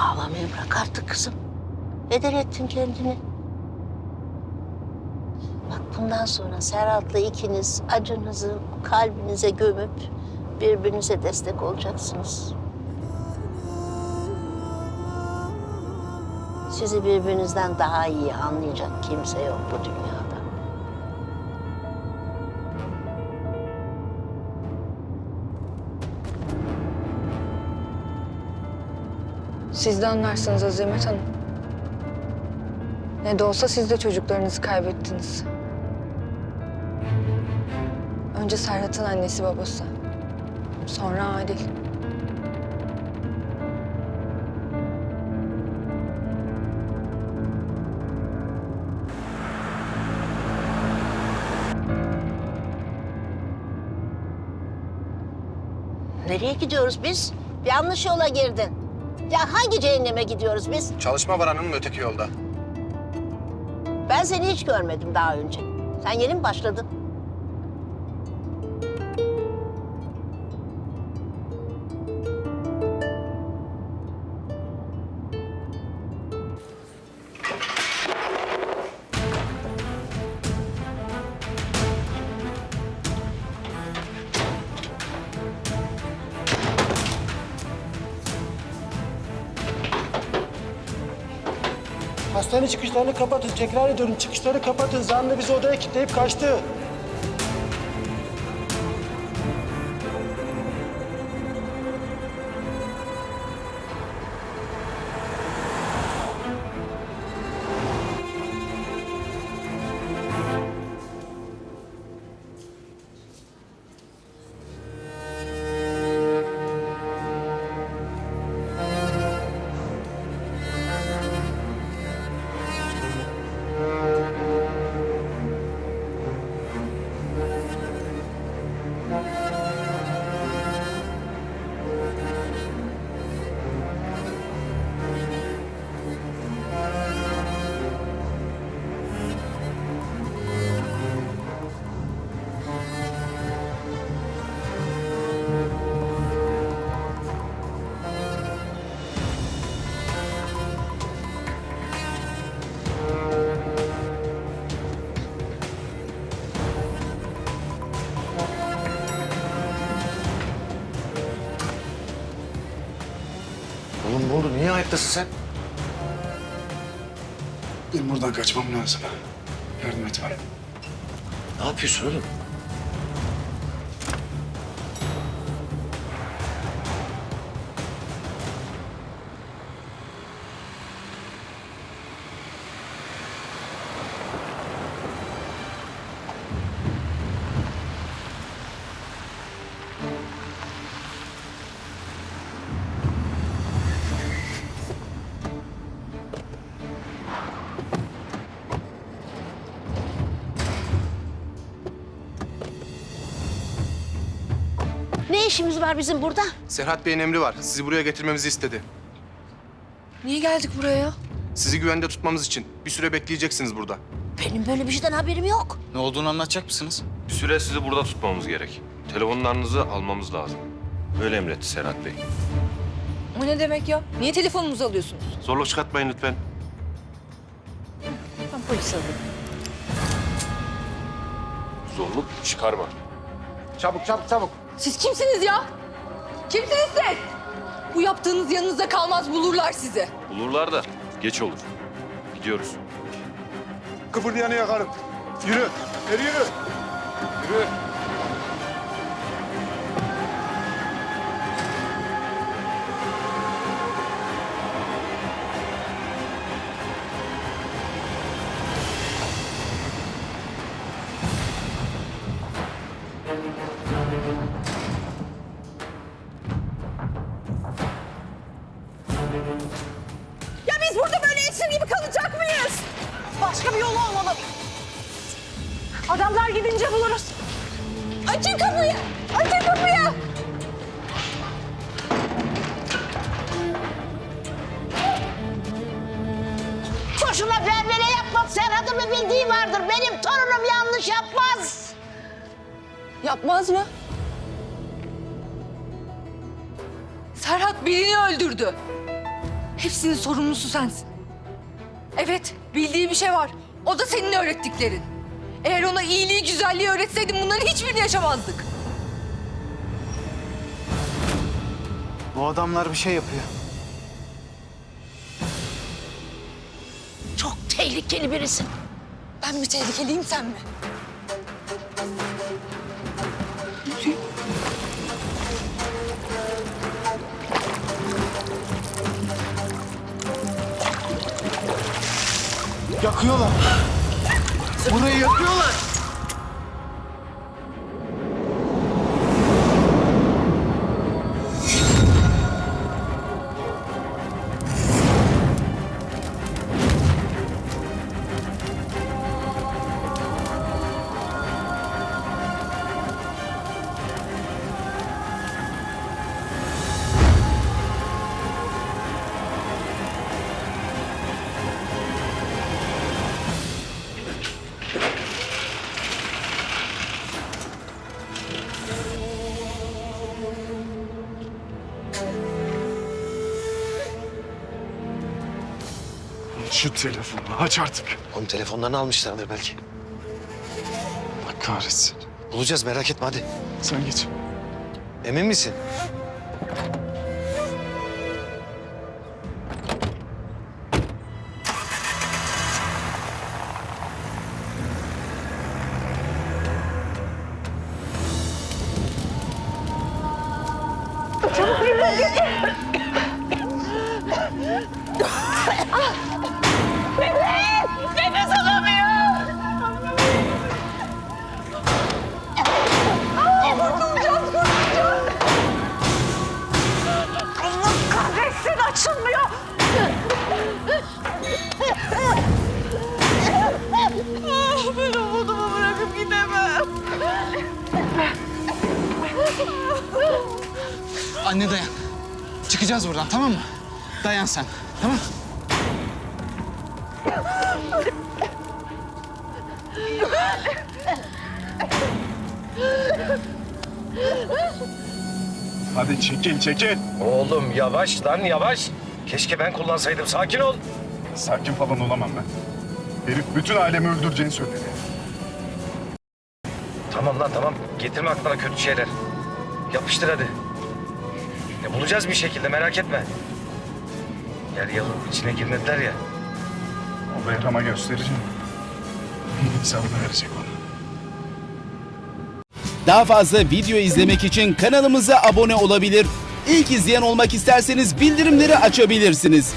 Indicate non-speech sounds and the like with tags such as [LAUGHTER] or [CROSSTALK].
Ağlamayı bırak artık kızım. Heder ettin kendini. Bak bundan sonra Serhat'la ikiniz acınızı kalbinize gömüp birbirinize destek olacaksınız. Sizi birbirinizden daha iyi anlayacak kimse yok bu dünyada. Siz de anlarsınız Azimet Hanım. Ne de olsa siz de çocuklarınızı kaybettiniz. Önce Serhat'ın annesi babası. Sonra Adil. Nereye gidiyoruz biz? Yanlış yola girdin. Ya hangi cehenneme gidiyoruz biz? Çalışma var hanımım öteki yolda. Ben seni hiç görmedim daha önce. Sen yeni mi başladın? Hastane çıkışlarını kapatın. Tekrar ediyorum çıkışları kapatın. Zanlı bizi odaya kilitleyip kaçtı. Oğlum ne oldu? Niye ayaktasın sen? Benim buradan kaçmam lazım. Yardım et bana. Ne yapıyorsun oğlum? İşimiz var bizim burada? Serhat Bey'in emri var. Sizi buraya getirmemizi istedi. Niye geldik buraya? Sizi güvende tutmamız için. Bir süre bekleyeceksiniz burada. Benim böyle bir şeyden haberim yok. Ne olduğunu anlatacak mısınız? Bir süre sizi burada tutmamız gerek. Telefonlarınızı almamız lazım. Öyle emretti Serhat Bey. O ne demek ya? Niye telefonumuzu alıyorsunuz? Zorluk çıkartmayın lütfen. Ben polis alayım. Zorluk çıkarma. Çabuk çabuk çabuk. Siz kimsiniz ya? Kimsiniz siz? Bu yaptığınız yanınızda kalmaz bulurlar sizi. Bulurlar da geç olur. Gidiyoruz. Kıpırdayanı yakarım. Yürü. Eri yürü. Yürü. Ya biz burada böyle esir gibi kalacak mıyız? Başka bir yol olmalı. Adamlar gidince buluruz. Açın kapıyı! Açın kapıyı! Boşuna vervele yapmam. Serhat'ın bir bildiği vardır. Benim torunum yanlış yapmaz. Yapmaz mı? Serhat birini öldürdü. Hepsinin sorumlusu sensin. Evet, bildiği bir şey var. O da senin öğrettiklerin. Eğer ona iyiliği, güzelliği öğretseydin bunların hiçbirini yaşamazdık. Bu adamlar bir şey yapıyor. Çok tehlikeli birisin. Ben mi tehlikeliyim sen mi? Yakıyorlar. Burayı yakıyorlar. Şu telefonu aç artık. Oğlum telefonlarını almışlardır belki. Allah kahretsin. Bulacağız merak etme hadi. Sen geç. Emin misin? Nefes Anne dayan. Çıkacağız buradan tamam mı? Dayan sen. Tamam Hadi çekil çekil. Oğlum yavaş lan yavaş. Keşke ben kullansaydım. Sakin ol. Sakin falan olamam ben. Herif bütün alemi öldüreceğini söyledi. Tamam lan tamam. Getirme aklına kötü şeyler. Yapıştır hadi. Ya bulacağız bir şekilde merak etme. Yer yalın içine girmediler ya. O Behram'a göstereceğim. [LAUGHS] Hesabını verecek ona. Daha fazla video izlemek için kanalımıza abone olabilir. İlk izleyen olmak isterseniz bildirimleri açabilirsiniz.